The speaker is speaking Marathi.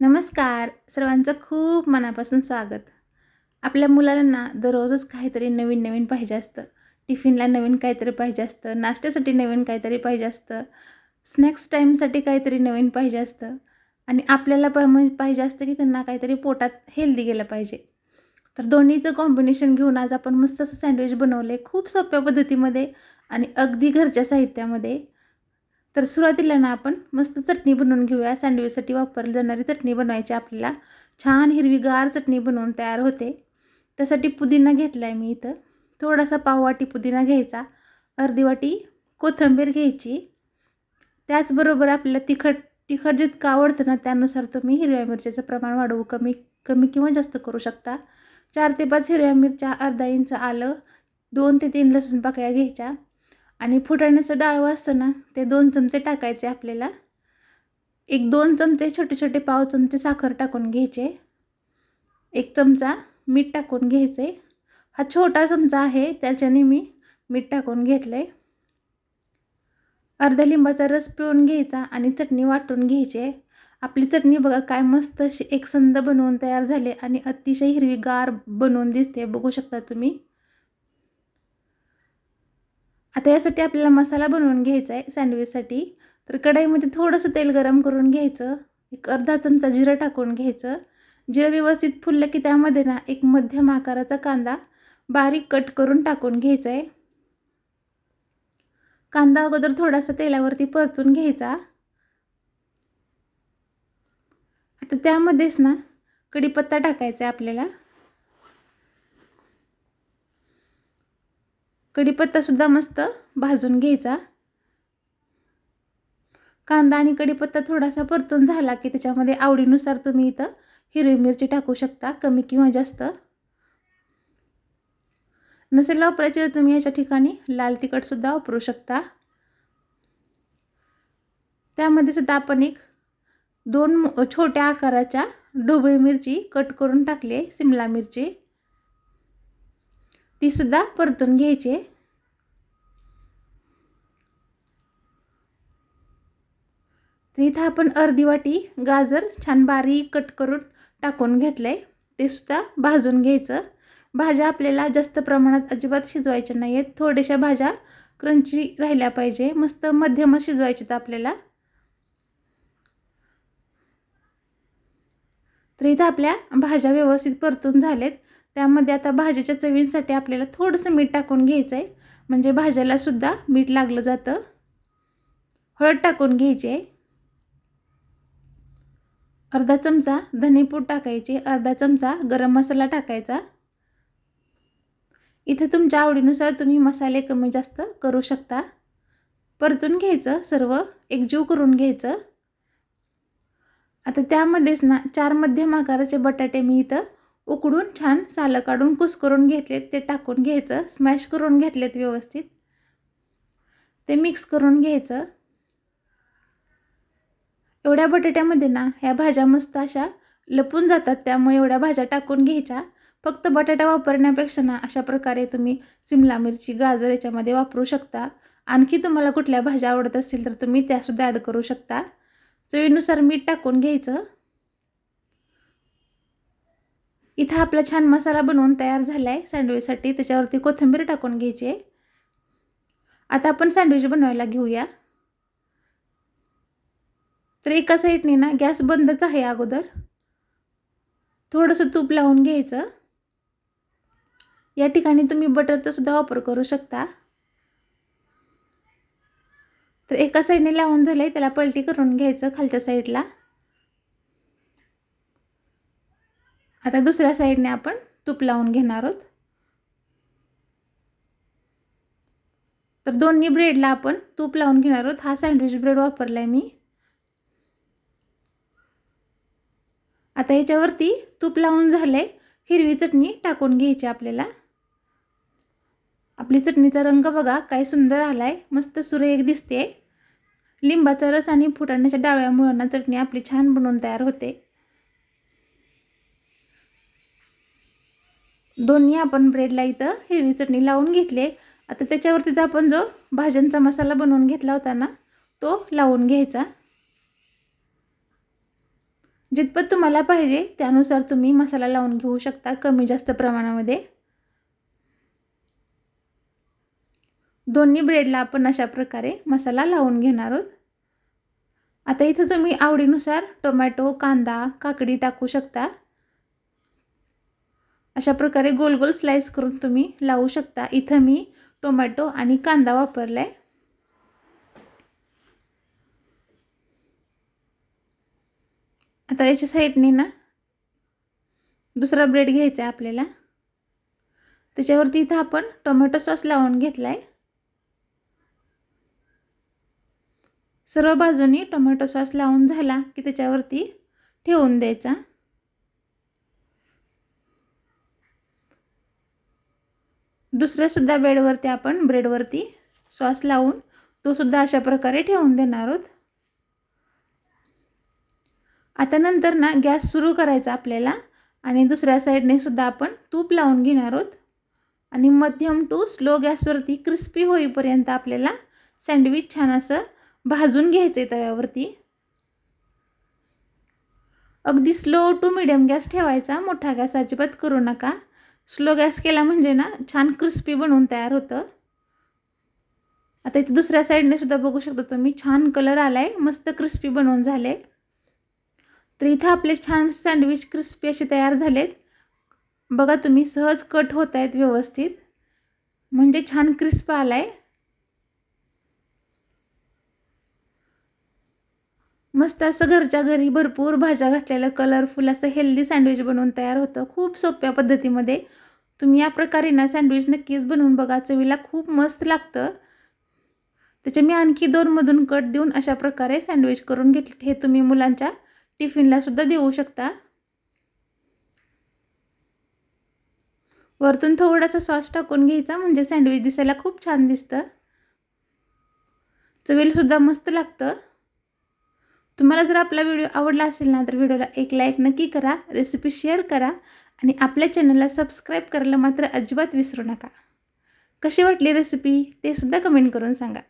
नमस्कार. सर्वांचं खूप मनापासून स्वागत. आपल्या मुलांना दररोजच काहीतरी नवीन नवीन पाहिजे असतं. टिफिनला नवीन काहीतरी पाहिजे असतं. नाश्त्यासाठी नवीन काहीतरी पाहिजे असतं. स्नॅक्स टाईमसाठी काहीतरी नवीन पाहिजे असतं. आणि आपल्याला प म्हणजे पाहिजे असतं की त्यांना काहीतरी पोटात हेल्दी गेलं पाहिजे. तर दोन्हीचं कॉम्बिनेशन घेऊन आज आपण मस्त असं सँडविच बनवले खूप सोप्या पद्धतीमध्ये आणि अगदी घरच्या साहित्यामध्ये. तर सुरुवातीला ना आपण मस्त चटणी बनवून घेऊया. सँडविचसाठी वापरली जाणारी चटणी बनवायची आपल्याला. छान हिरवीगार चटणी बनवून तयार होते. त्यासाठी पुदिना घेतला आहे मी इथं. थोडासा पाववाटी पुदिना घ्यायचा. अर्धी वाटी कोथिंबीर घ्यायची. त्याचबरोबर आपल्याला तिखट तिखट जितकं आवडतं ना त्यानुसार तुम्ही हिरव्या मिरच्याचं प्रमाण वाढवू कमी कमी किंवा जास्त करू शकता. चार ते पाच हिरव्या मिरच्या अर्धा इंच आलं दोन ते तीन लसूण पाकळ्या घ्यायच्या. आणि फुटाण्याचं डाळवं असतं ना ते दोन चमचे टाकायचे आपल्याला. एक दोन चमचे छोटे छोटे पाव चमचे साखर टाकून घ्यायचे. एक चमचा मीठ टाकून घ्यायचे. हा छोटा चमचा आहे त्याच्याने मी मीठ टाकून घेतलं आहे अर्धा लिंबाचा रस पिळून घ्यायचा आणि चटणी वाटून घ्यायची. आपली चटणी बघा काय मस्त अशी एकसंद बनवून तयार झाले आणि अतिशय हिरवीगार बनवून दिसते बघू शकता तुम्ही. आता यासाठी आपल्याला मसाला बनवून घ्यायचा आहे सँडविचसाठी. तर कढईमध्ये थोडंसं तेल गरम करून घ्यायचं. एक अर्धा चमचा जिरं टाकून घ्यायचं. जिरं व्यवस्थित फुललं की त्यामध्ये ना एक मध्यम आकाराचा कांदा बारीक कट करून टाकून घ्यायचा आहे. कांदा अगोदर थोडासा तेलावरती परतून घ्यायचा. आता त्यामध्येच ना कढीपत्ता टाकायचा आहे आपल्याला. कढीपत्तासुद्धा मस्त भाजून घ्यायचा. कांदा आणि कढीपत्ता थोडासा परतून झाला की त्याच्यामध्ये आवडीनुसार तुम्ही इथं हिरवी मिरची टाकू शकता कमी किंवा जास्त. नसेल वापरायचे तर तुम्ही याच्या ठिकाणी लाल तिखटसुद्धा वापरू शकता. त्यामध्ये सुद्धा आपण एक दोन छोट्या आकाराच्या ढोबळी मिरची कट करून टाकले सिमला मिरची. तीसुद्धा परतून घ्यायचे. तर इथं आपण अर्धी वाटी गाजर छान बारीक कट करून टाकून घेतलं आहे ते सुद्धा भाजून घ्यायचं. भाज्या आपल्याला जास्त प्रमाणात अजिबात शिजवायच्या नाही आहेत थोड्याशा भाज्या क्रंची राहिल्या पाहिजे. मस्त मध्यम शिजवायच्यात आपल्याला. तर इथं आपल्या भाज्या व्यवस्थित परतून झालेत. त्यामध्ये आता भाज्याच्या चवींसाठी आपल्याला थोडंसं मीठ टाकून घ्यायचं आहे म्हणजे भाज्यालासुद्धा मीठ लागलं जातं. हळद टाकून घ्यायची. आहे अर्धा चमचा धनेपूड टाकायचे. अर्धा चमचा गरम मसाला टाकायचा. इथे तुमच्या आवडीनुसार तुम्ही मसाले कमी जास्त करू शकता. परतून घ्यायचं सर्व. एकजीव करून घ्यायचं. आता त्यामध्येच ना चार मध्यम आकाराचे बटाटे मी इथं उकडून छान सालं काढून कुस करून घेतलेत ते टाकून घ्यायचं स्मॅश करून घेतलेत व्यवस्थित. ते मिक्स करून घ्यायचं. एवढ्या बटाट्यामध्ये ना ह्या भाज्या मस्त अशा लपून जातात त्यामुळे एवढ्या भाज्या टाकून घ्यायच्या. फक्त बटाटा वापरण्यापेक्षा ना अशा प्रकारे तुम्ही सिमला मिरची गाजर याच्यामध्ये वापरू शकता. आणखी तुम्हाला कुठल्या भाज्या आवडत असतील तर तुम्ही त्यासुद्धा ॲड करू शकता. चवीनुसार मीठ टाकून घ्यायचं. इथं आपला छान मसाला बनवून तयार झाला आहे सँडविचसाठी. त्याच्यावरती कोथिंबीर टाकून घ्यायची आहे. आता आपण सँडविच बनवायला घेऊया. तर एका साईडने ना गॅस बंदच आहे अगोदर. थोडंसं तूप लावून घ्यायचं. या ठिकाणी तुम्ही बटरचा सुद्धा वापर करू शकता. तर एका साईडने लावून झालं आहे त्याला पलटी करून घ्यायचं खालच्या साईडला. आता दुसऱ्या साईडने आपण तूप लावून घेणार आहोत. तर दोन्ही ब्रेडला आपण तूप लावून घेणार आहोत. हा सँडविच ब्रेड वापरला आहे मी. आता ह्याच्यावरती तूप लावून झालंय. हिरवी चटणी टाकून घ्यायची आपल्याला. आपली चटणीचा रंग बघा काय सुंदर आला आहे मस्त सुरेख दिसते लिंबाचा रस आणि फुटाण्याच्या डाव्या ना चटणी आपली छान बनवून तयार होते. दोन्ही आपण ब्रेडला इथं हिरवी चटणी लावून घेतली आता त्याच्यावरतीच आपण जो भाज्यांचा मसाला बनवून घेतला होता ना तो लावून घ्यायचा. जितपत तुम्हाला पाहिजे त्यानुसार तुम्ही मसाला लावून घेऊ शकता कमी जास्त प्रमाणामध्ये. दोन्ही ब्रेडला आपण अशा प्रकारे मसाला लावून घेणार आहोत. आता इथं तुम्ही आवडीनुसार टोमॅटो कांदा काकडी टाकू शकता. अशा प्रकारे गोल गोल स्लाईस करून तुम्ही लावू शकता. इथं मी टोमॅटो आणि कांदा वापरला आहे आता याच्या साईडने ना दुसरा ब्रेड घ्यायचा आहे आपल्याला. त्याच्यावरती इथं आपण टोमॅटो सॉस लावून घेतला आहे सर्व बाजूनी टोमॅटो सॉस लावून झाला की त्याच्यावरती ठेवून द्यायचा. दुसऱ्यासुद्धा बेडवरती आपण ब्रेडवरती सॉस लावून तो सुद्धा अशा प्रकारे ठेवून देणार आहोत. आता नंतर ना गॅस सुरू करायचा आपल्याला आणि दुसऱ्या साईडने सुद्धा आपण तूप लावून घेणार आहोत. आणि मध्यम टू स्लो गॅसवरती क्रिस्पी होईपर्यंत आपल्याला सँडविच छान असं भाजून घ्यायचं आहे तव्यावरती. अगदी स्लो टू मिडियम गॅस ठेवायचा मोठा गॅस अजिबात करू नका. स्लो गॅस केला म्हणजे ना छान क्रिस्पी बनवून तयार होतं. आता इथे दुसऱ्या साईडने सुद्धा बघू शकतो तुम्ही छान कलर आला आहे मस्त क्रिस्पी बनवून झाले. तर इथं आपले छान सँडविच क्रिस्पी असे तयार झालेत. बघा तुम्ही सहज कट होत आहेत व्यवस्थित. म्हणजे छान क्रिस्प आला आहे मस्त असं घरच्या घरी भरपूर भाज्या घातलेलं कलरफुल असं हेल्दी सँडविच बनवून तयार होतं. खूप सोप्या पद्धतीमध्ये. तुम्ही या प्रकारे ना सँडविच नक्कीच बनवून बघा. चवीला खूप मस्त लागतं. त्याच्या मी आणखी दोनमधून कट देऊन अशा प्रकारे सँडविच करून घेतले. हे तुम्ही मुलांच्या टिफिनला सुद्धा देऊ शकता. वरतून थोडासा सॉस टाकून घ्यायचा. म्हणजे सँडविच दिसायला खूप छान दिसतं. चवीलासुद्धा मस्त लागतं. तुम्हाला जर आपला व्हिडिओ आवडला असेल ना तर व्हिडिओला एक लाईक नक्की करा रेसिपी शेअर करा आणि आपल्या चॅनलला सबस्क्राईब करायला मात्र अजिबात विसरू नका. कशी वाटली रेसिपी ते सुद्धा कमेंट करून सांगा.